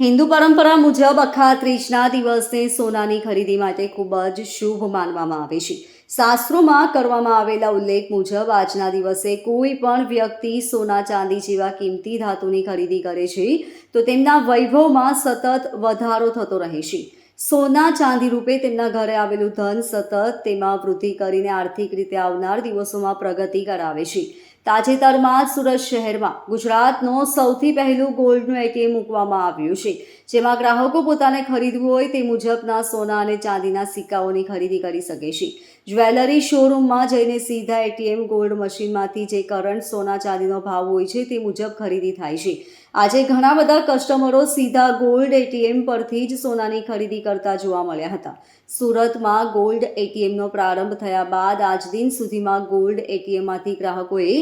હિન્દુ પરંપરા મુજબ અખા ત્રીજના દિવસને સોનાની ખરીદી માટે ખૂબ જ શુભ માનવામાં આવે છે. શાસ્ત્રોમાં કરવામાં આવેલા ઉલ્લેખ મુજબ આજના દિવસે કોઈ પણ વ્યક્તિ સોના, ચાંદી જેવા કિંમતી ધાતુની ખરીદી કરે છે તો તેમના વૈભવમાં સતત વધારો થતો રહે છે. સોના, ચાંદી રૂપે તેમના ઘરે આવેલું ધન સતત તેમાં વૃદ્ધિ કરીને આર્થિક રીતે આવનાર દિવસોમાં પ્રગતિ કરાવે છે. તાજેતરમાં જ સુરત શહેરમાં ગુજરાતનો સૌથી પહેલું ગોલ્ડનું એટીએમ મૂકવામાં આવ્યું છે. જેમાં ગ્રાહકો પોતાને ખરીદવું હોય તે મુજબના સોના અને ચાંદીના સિક્કાઓની ખરીદી કરી શકે છે. જ્વેલરી શોરૂમમાં જઈને સીધા એટીએમ ગોલ્ડ મશીનમાંથી જે કરંટ સોના ચાંદીનો ભાવ હોય છે તે મુજબ ખરીદી થાય છે. આજે ઘણા બધા કસ્ટમરો સીધા ગોલ્ડ એટીએમ પરથી જ સોનાની ખરીદી કરતા જોવા મળ્યા હતા. સુરતમાં ગોલ્ડ એટીએમનો પ્રારંભ થયા બાદ આજ દિન સુધીમાં ગોલ્ડ એટીએમમાંથી ગ્રાહકોએ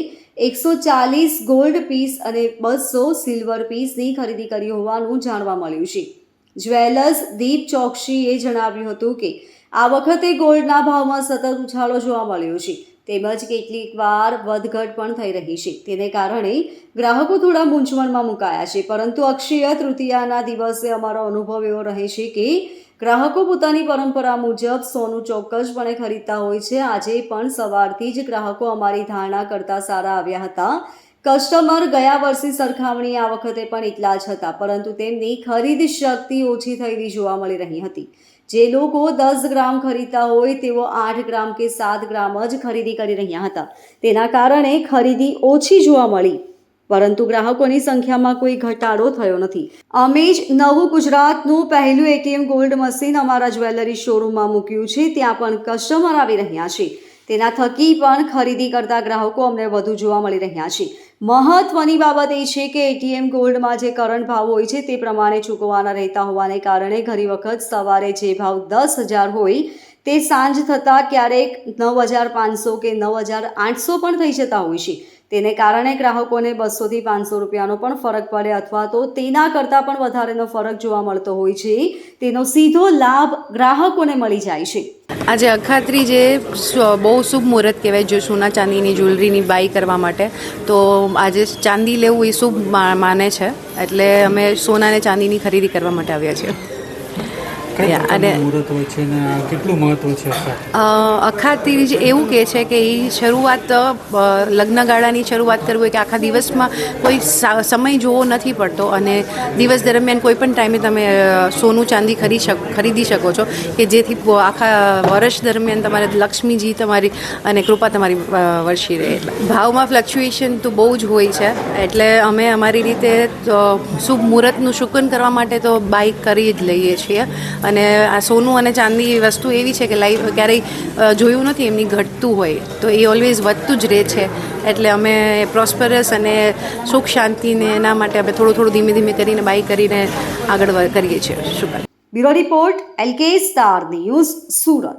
એકસો ચાલીસ ગોલ્ડ પીસ અને બસો સિલ્વર પીસની ખરીદી કરી હોવાનું જાણવા મળ્યું છે. જ્વેલર્સ દીપ ચોકસીએ જણાવ્યું હતું કે આ વખતે ગોલ્ડના ભાવમાં સતત ઉછાળો જોવા મળ્યો છે. તેમજ કેટલીક વાર વધઘટ પણ થઈ રહી છે. તેને કારણે ગ્રાહકો થોડા મૂંઝવણમાં મુકાયા છે. પરંતુ અક્ષય તૃતીયાના દિવસે અમારો અનુભવ એવો રહે છે કે ગ્રાહકો પોતાની પરંપરા મુજબ સોનું ચોક્કસપણે ખરીદતા હોય છે. આજે પણ સવારથી જ ગ્રાહકો અમારી ધારણા કરતા સારા આવ્યા હતા. કસ્ટમર ગયા વર્ષની સરખામણી આ વખતે પણ એટલા જ હતા. પરંતુ તેમની ખરીદ શક્તિ ઓછી થયેલી જોવા મળી રહી હતી. જે લોકો દસ ગ્રામ ખરીદતા હોય, તેઓ આઠ ગ્રામ કે સાત ગ્રામ જ ખરીદી કરી રહ્યા હતા. તેના કારણે ખરીદી ઓછી જોવા મળી, પરંતુ ગ્રાહકોની સંખ્યામાં કોઈ ઘટાડો થયો નથી. અમે જ નવું ગુજરાતનું પહેલું એટીએમ ગોલ્ડ મશીન અમારા જ્વેલરી શોરૂમમાં મૂક્યું છે, ત્યાં પણ કસ્ટમર આવી રહ્યા છે. તેના થકી પણ ખરીદી કરતા ગ્રાહકો અમને વધુ જોવા મળી રહ્યા છે. મહત્વની બાબત એ છે કે એટીએમ ગોલ્ડમાં જે કરંટ ભાવ હોય છે તે પ્રમાણે ચૂકવવાના રહેતા હોવાને કારણે ઘણી વખત સવારે જે ભાવ દસ હજાર હોય તે સાંજ થતાં ક્યારેક નવ હજાર પાંચસો કે નવ હજાર આઠસો પણ થઈ જતા હોય છે. તેને કારણે ગ્રાહકોને બસોથી પાંચસો રૂપિયાનો પણ ફરક પડે અથવા તો તેના કરતાં પણ વધારેનો ફરક જોવા મળતો હોય છે. તેનો સીધો લાભ ગ્રાહકોને મળી જાય છે. આજે અખાત્રી જે બહુ શુભ મુહૂર્ત કહેવાય જો સોના ચાંદીની જ્વેલરીની બાય કરવા માટે. તો આજે ચાંદી લેવું એ શુભ માને છે. એટલે અમે સોના અને ચાંદીની ખરીદી કરવા માટે આવ્યા છીએ. કઈ અને- મુહૂર્ત હોય છે અને કેટલું મહત્વ છે અખાત? અ, એવું કહે છે કે એ શરૂઆત લગ્નગાળાની શરૂઆત કરવી હોય કે આખા દિવસમાં કોઈ સમય જોવો નથી પડતો અને દિવસ દરમિયાન કોઈ પણ ટાઈમે તમે સોનું ચાંદી ખરી શક ખરીદી શકો છો કે જેથી આખા વર્ષ દરમિયાન તમારે લક્ષ્મીજી તમારી અને કૃપા તમારી વર્ષી રહે. ભાવમાં ફ્લક્ચ્યુએશન તો બહુ જ હોય છે. એટલે અમે અમારી રીતે શુભ મુહૂર્તનું શુકન કરવા માટે તો બાઇક કરી જ લઈએ છીએ. અને આ સોનું અને ચાંદી વસ્તુ એવી છે કે લાઈફ ક્યારેય જોયું નથી, એમની ઘટતું હોય. તો એ ઓલવેઝ વધતું જ રહે છે. એટલે અમે પ્રોસ્પરસ અને સુખ શાંતિને એના માટે અમે થોડું થોડું ધીમે ધીમે કરીને બાય કરીને આગળ કરીએ છીએ. Shukar bureau report LK star news Surat.